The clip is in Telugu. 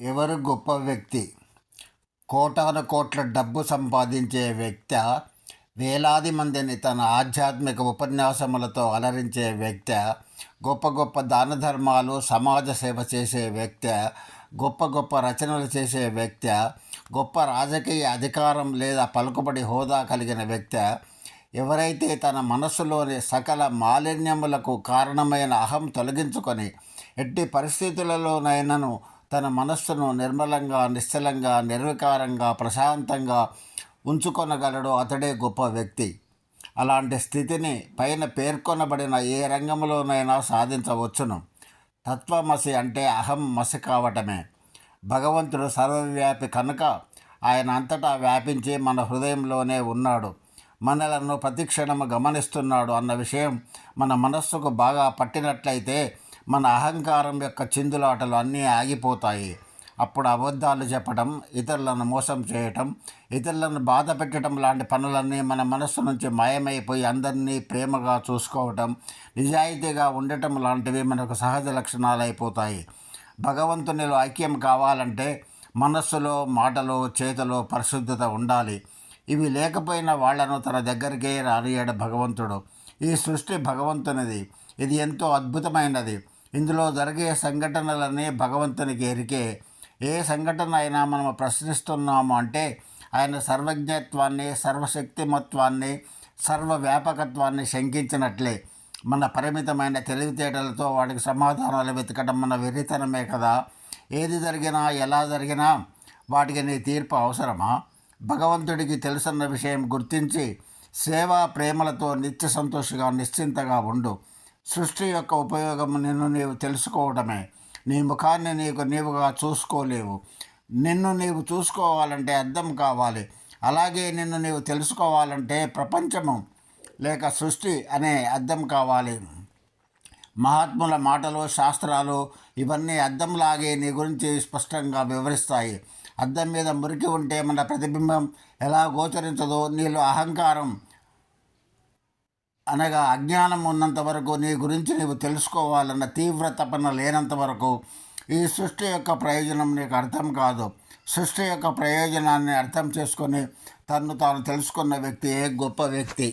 ఎవరు గొప్ప వ్యక్తి? కోటాను కోట్ల డబ్బు సంపాదించే వ్యక్తి వేలాది మందిని తన ఆధ్యాత్మిక ఉపన్యాసములతో అలరించే వ్యక్తి గొప్ప గొప్ప దాన ధర్మాలు సమాజ సేవ చేసే వ్యక్తి గొప్ప గొప్ప రచనలు చేసే వ్యక్తి గొప్ప రాజకీయ అధికారం లేదా పలుకుబడి హోదా కలిగిన వ్యక్తి ఎవరైతే తన మనస్సులోని సకల మాలిన్యములకు కారణమైన అహం తొలగించుకొని ఎట్టి పరిస్థితులలోనైనాను తన మనస్సును నిర్మలంగా నిశ్చలంగా నిర్వికారంగా ప్రశాంతంగా ఉంచుకొనగలడో అతడే గొప్ప వ్యక్తి. అలాంటి స్థితిని పైన పేర్కొనబడిన ఏ రంగంలోనైనా సాధించవచ్చును. తత్వమసి అంటే అహం మసి కావటమే. భగవంతుడు సర్వవ్యాపి కనుక ఆయన అంతటా వ్యాపించి మన హృదయంలోనే ఉన్నాడు. మనలను ప్రతిక్షణము గమనిస్తున్నాడు అన్న విషయం మన మనస్సుకు బాగా పట్టినట్లయితే మన అహంకారం యొక్క చిందులాటలు అన్నీ ఆగిపోతాయి. అప్పుడు అబద్ధాలు చెప్పటం ఇతరులను మోసం చేయటం ఇతరులను బాధ పెట్టడం లాంటి పనులన్నీ మన మనస్సు నుంచి మాయమైపోయి అందరినీ ప్రేమగా చూసుకోవటం నిజాయితీగా ఉండటం లాంటివి మనకు సహజ లక్షణాలు అయిపోతాయి భగవంతునిలో ఐక్యం కావాలంటే మనస్సులో మాటలో చేతలో పరిశుద్ధత ఉండాలి. ఇవి లేకపోయిన వాళ్ళను తన దగ్గరికే రానియాడు భగవంతుడు. ఈ సృష్టి భగవంతునిది. ఇది ఎంతో అద్భుతమైనది. ఇందులో జరిగే సంఘటనలన్నీ భగవంతునికి ఎరికే. ఏ సంఘటన అయినా మనం ప్రశ్నిస్తున్నాము అంటే ఆయన సర్వజ్ఞత్వాన్ని సర్వశక్తిమత్వాన్ని సర్వవ్యాపకత్వాన్ని శంకించినట్లే. మన పరిమితమైన తెలివితేటలతో వాటికి సమాధానాలు వెతకడం మన వెర్రితనమే కదా. ఏది జరిగినా ఎలా జరిగినా వాటికి నీ తీర్పు అవసరమా? భగవంతుడికి తెలుసన్న విషయం గుర్తించి సేవా ప్రేమలతో నిత్య సంతోషంగా నిశ్చింతగా ఉండు. సృష్టి యొక్క ఉపయోగం నిన్ను నీవు తెలుసుకోవడమే. నీ ముఖాన్ని నీకు నీవుగా చూసుకోలేవు. నిన్ను నీవు చూసుకోవాలంటే అర్థం కావాలి. అలాగే నిన్ను నీవు తెలుసుకోవాలంటే ప్రపంచము లేక సృష్టి అనే అర్థం కావాలి. మహాత్ముల మాటలు శాస్త్రాలు ఇవన్నీ అద్దంలాగే నీ గురించి స్పష్టంగా వివరిస్తాయి. అద్దం మీద మురికి ఉంటే మన ప్రతిబింబం ఎలా గోచరించదో నీలో అహంకారం అనగా అజ్ఞానం ఉన్నంత వరకు నీ గురించి నీవు తెలుసుకోవాలన్న తీవ్ర తపన లేనంత వరకు ఈ సృష్టి యొక్క ప్రయోజనం నీకు అర్థం కాదు. సృష్టి యొక్క ప్రయోజనాన్ని అర్థం చేసుకొని తను తాను తెలుసుకున్న వ్యక్తి ఏ గొప్ప వ్యక్తి?